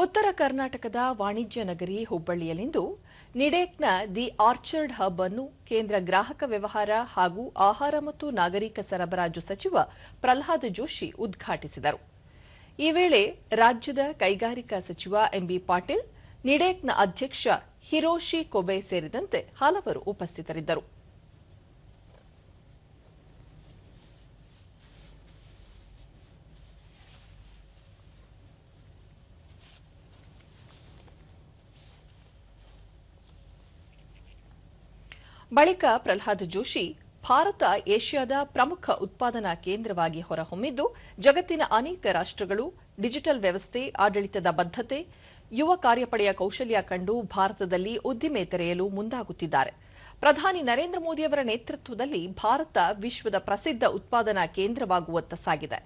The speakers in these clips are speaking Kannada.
ಉತ್ತರ ಕರ್ನಾಟಕದ ವಾಣಿಜ್ಯ ನಗರಿ ಹುಬ್ಬಳ್ಳಿಯಲ್ಲಿಂದು ನಿಡೇಕ್ನ ದಿ ಆರ್ಚರ್ಡ್ ಹಬ್ ಅನ್ನು ಕೇಂದ್ರ ಗ್ರಾಹಕ ವ್ಯವಹಾರ ಹಾಗೂ ಆಹಾರ ಮತ್ತು ನಾಗರಿಕ ಸರಬರಾಜು ಸಚಿವ ಪ್ರಹ್ಲಾದ್ ಜೋಶಿ ಉದ್ಘಾಟಿಸಿದರು. ಈ ವೇಳೆ ರಾಜ್ಯದ ಕೈಗಾರಿಕಾ ಸಚಿವ ಎಂಬಿ ಪಾಟೀಲ್, ನಿಡೇಕ್ನ ಅಧ್ಯಕ್ಷ ಹಿರೋಶಿ ಕೊಬೆ ಸೇರಿದಂತೆ ಹಲವರು ಉಪಸ್ಥಿತರಿದ್ದರು. ಬಳಿಕ ಪ್ರಹ್ಲಾದ್ ಜೋಶಿ ಭಾರತ ಏಷ್ಯಾದ ಪ್ರಮುಖ ಉತ್ಪಾದನಾ ಕೇಂದ್ರವಾಗಿ ಹೊರಹೊಮ್ಮಿದ್ದು, ಜಗತ್ತಿನ ಅನೇಕ ರಾಷ್ಟ್ರಗಳು, ಡಿಜಿಟಲ್ ವ್ಯವಸ್ಥೆ, ಆಡಳಿತದ ಬದ್ಧತೆ, ಯುವ ಕಾರ್ಯಪಡೆಯ ಕೌಶಲ್ಯ ಕಂಡು ಭಾರತದಲ್ಲಿ ಉದ್ದಿಮೆ ತೆರೆಯಲು ಮುಂದಾಗುತ್ತಿದ್ದಾರೆ. ಪ್ರಧಾನಿ ನರೇಂದ್ರ ಮೋದಿಯವರ ನೇತೃತ್ವದಲ್ಲಿ ಭಾರತ ವಿಶ್ವದ ಪ್ರಸಿದ್ಧ ಉತ್ಪಾದನಾ ಕೇಂದ್ರವಾಗುವತ್ತ ಸಾಗಿದೆ.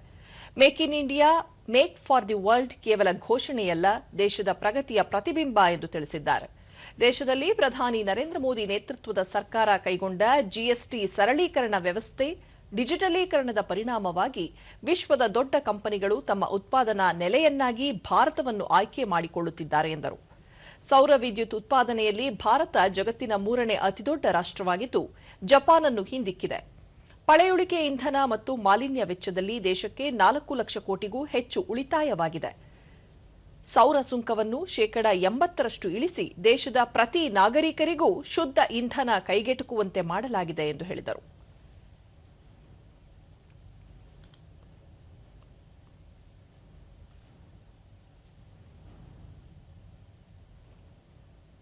Make in India, make for the world ಕೇವಲ ಘೋಷಣೆಯಲ್ಲ, ದೇಶದ ಪ್ರಗತಿಯ ಪ್ರತಿಬಿಂಬ ಎಂದು ತಿಳಿಸಿದ್ದಾರೆ. ದೇಶದಲ್ಲಿ ಪ್ರಧಾನಿ ನರೇಂದ್ರ ಮೋದಿ ನೇತೃತ್ವದ ಸರ್ಕಾರ ಕೈಗೊಂಡ ಜಿಎಸ್ಟಿ ಸರಳೀಕರಣ ವ್ಯವಸ್ಥೆ ಡಿಜಿಟಲೀಕರಣದ ಪರಿಣಾಮವಾಗಿ ವಿಶ್ವದ ದೊಡ್ಡ ಕಂಪನಿಗಳು ತಮ್ಮ ಉತ್ಪಾದನಾ ನೆಲೆಯನ್ನಾಗಿ ಭಾರತವನ್ನು ಆಯ್ಕೆ ಮಾಡಿಕೊಳ್ಳುತ್ತಿದ್ದಾರೆ ಎಂದರು. ಸೌರ ವಿದ್ಯುತ್ ಉತ್ಪಾದನೆಯಲ್ಲಿ ಭಾರತ ಜಗತ್ತಿನ ಮೂರನೇ ಅತಿದೊಡ್ಡ ರಾಷ್ಟ್ರವಾಗಿದ್ದು ಜಪಾನ್ ಅನ್ನು ಹಿಂದಿಕ್ಕಿದೆ. ಪಳೆಯುಳಿಕೆ ಇಂಧನ ಮತ್ತು ಮಾಲಿನ್ಯ ವೆಚ್ಚದಲ್ಲಿ ದೇಶಕ್ಕೆ ನಾಲ್ಕು ಲಕ್ಷ ಕೋಟಿಗೂ ಹೆಚ್ಚು ಉಳಿತಾಯವಾಗಿದೆ. ಸೌರ ಸುಂಕವನ್ನು ಶೇಕಡ ಎಂಬತ್ತರಷ್ಟು ಇಳಿಸಿ ದೇಶದ ಪ್ರತಿ ನಾಗರಿಕರಿಗೂ ಶುದ್ಧ ಇಂಧನ ಕೈಗೆಟುಕುವಂತೆ ಮಾಡಲಾಗಿದೆ ಎಂದು ಹೇಳಿದರು.